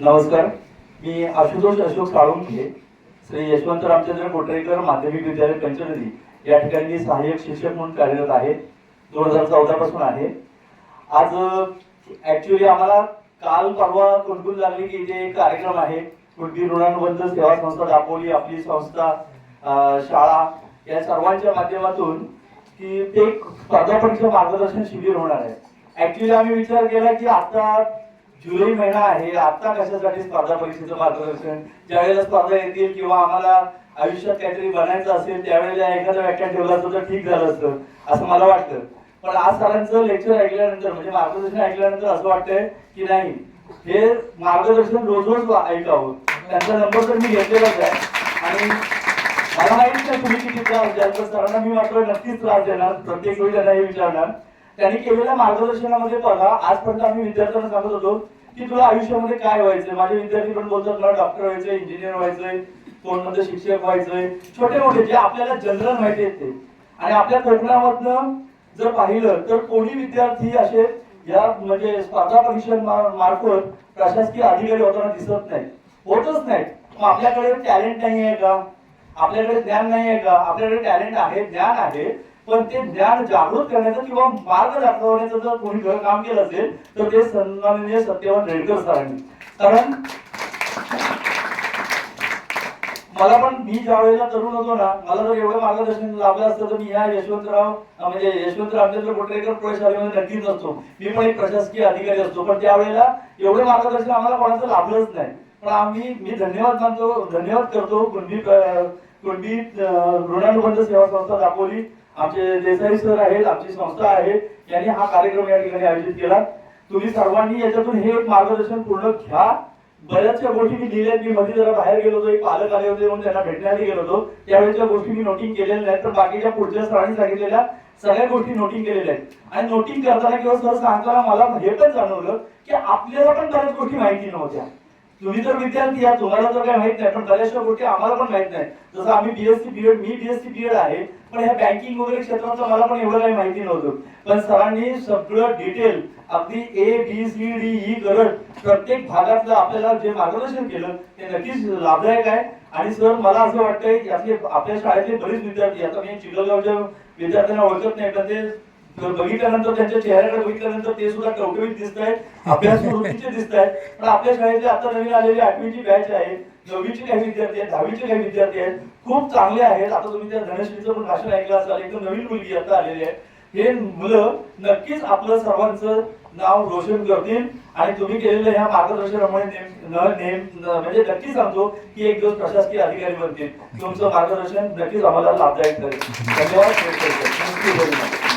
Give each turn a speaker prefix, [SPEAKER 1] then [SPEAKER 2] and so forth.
[SPEAKER 1] नमस्कार. मी आशुतोष अशोक साळुंखे. श्री यशवंत रामचंद्र कोटरेकर माध्यमिक विद्यालय पंचनदी या ठिकाणी सहाय्यक शिक्षक म्हणून कार्यरत आहे. दोन हजार चौदा पासून आहे. आज ऍक्च्युली आम्हाला काल परवा कुणकुण लागली की जे कार्यक्रम आहे. कुणकी ऋणानुबंध सेवा संस्था दापोली आपली संस्था शाळा या सर्वांच्या माध्यमातून की ते स्पर्धा परीक्षा मार्गदर्शन शिबिर होणार आहे. ऍक्च्युली आम्ही विचार केला की आता जुलै महिना आहे. आता कशासाठी स्पर्धा परीक्षेचं मार्गदर्शन? ज्यावेळेला स्पर्धा येतील किंवा आम्हाला आयुष्यात काहीतरी बनायचं असेल त्यावेळेला एखादं व्याख्यान ठेवलं असतं तर ठीक झालं असतं असं मला वाटतं. पण आज सरांचं लेक्चर ऐकल्यानंतर म्हणजे मार्गदर्शन ऐकल्यानंतर असं वाटतंय की नाही हे मार्गदर्शन रोज रोज ऐकावं त्यांचा नंबर तर मी घेतलेलाच आहे. आणि मला माहिती नाही तुम्ही किती त्रास द्याल तर सरांना मी मात्र नक्कीच त्रास देणार. प्रत्येक वेळी त्यांना हे विचारणार. त्यांनी केलेल्या मार्गदर्शनामध्ये बघा आजपर्यंत आम्ही विद्यार्थ्यांना सांगत होतो की तुला आयुष्यामध्ये काय व्हायचंय? माझे विद्यार्थी पण बोलतात मला डॉक्टर व्हायचंय इंजिनियर व्हायचंय कोणमध्ये शिक्षक व्हायचंय? छोटे मोठे जे आपल्याला जनरल माहिती येते आणि आपल्या कोकणामधनं जर पाहिलं तर कोणी विद्यार्थी असे या म्हणजे स्पर्धा परीक्षा मार्फत प्रशासकीय अधिकारी होताना दिसत नाही. होतच नाही. मग आपल्याकडे टॅलेंट नाही आहे का? आपल्याकडे ज्ञान नाही आहे का? आपल्याकडे टॅलेंट आहे ज्ञान आहे पण ते ज्ञान जागृत करण्याचं किंवा मार्ग दाखवण्याचं जर कोणी काम केलं असेल तर ते सन्माननीय सत्यवान रेडकर सरांनी कारण मला पण मी ज्या वेळेला तरुण होतो ना मला जर एवढं मार्गदर्शन लाभलं असतं तर मी ह्या यशवंतराव म्हणजे यशवंत रामचंद्र कोटरेकर प्रशालेमध्ये नक्कीच नसतो. मी पण एक प्रशासकीय अधिकारी असतो पण त्यावेळेला एवढं मार्गदर्शन आम्हाला कोणाचं लाभलंच नाही. पण आम्ही मी धन्यवाद मानतो धन्यवाद करतो कुणबी कुणबी ऋणानुबंध सेवा संस्था दाखवली आमचे देसाई सर आहेत आमची संस्था आहे यांनी हा कार्यक्रम या ठिकाणी आयोजित केला. तुम्ही सर्वांनी याच्यातून हे एक मार्गदर्शन पूर्ण घ्या. बऱ्याचशा गोष्टी मी लिहिल्या मी मध्ये जरा बाहेर गेलो होतो एक पालक आले होते म्हणून त्यांना भेटण्यासाठी गेलो होतो. त्यावेळेच्या गोष्टी मी नोटिंग केलेल्या नाहीत तर बाकीच्या पुढच्या सरांनी सांगितलेल्या सगळ्या गोष्टी नोटिंग केलेल्या आहेत. आणि नोटिंग करताना किंवा सर सांगताना मला हे पण जाणवलं की आपल्याला पण बऱ्याच गोष्टी माहिती नव्हत्या. तुम्ही तर विद्यार्थी या तुम्हाला तर काही माहीत नाही पण बऱ्याचशा गोष्टी आम्हाला पण माहीत नाही. जसं आम्ही बीएससी बीएड मी बीएससी बीएड आहे पण ह्या बँकिंग वगैरे क्षेत्राचं मला पण एवढं काही माहिती नव्हतं. पण सरांनी सगळं डिटेल अगदी A B C D E करत प्रत्येक भागातलं आपल्याला जे मार्गदर्शन केलं ते नक्कीच लाभदायक आहे. आणि सर मला असं वाटतंय की आपले आपल्या शाळेतले बरेच विद्यार्थी आता मी चिखलगावच्या विद्यार्थ्यांना ओळखत नाही पण ते जर बघितल्यानंतर त्यांच्या चेहऱ्याकडे बघितल्यानंतर ते सुद्धा टवटवीत दिसत आहेत अभ्यास वृत्तीचे दिसत आहेत. पण आपल्या शाळेतले आता नवीन आलेली आठवीची बॅच आहे नववीचे काही विद्यार्थी आहेत दहावीचे काही विद्यार्थी आहेत खूप चांगले आहेत. आता तुम्ही त्या धनश्रीचं पण भाषण ऐकलं असाल एकदम नवीन मुलगी आता आलेली आहे. हे मुलं नक्कीच आपलं सर्वांचं नाव रोशन करतील. आणि तुम्ही केलेल्या ह्या मार्गदर्शनामुळे नेम- नेम म्हणजे नक्की सांगतो की एक दिवस प्रशासकीय अधिकारी बनतील. तुमचं मार्गदर्शन नक्कीच आम्हाला लाभदायक ठरेल. धन्यवाद.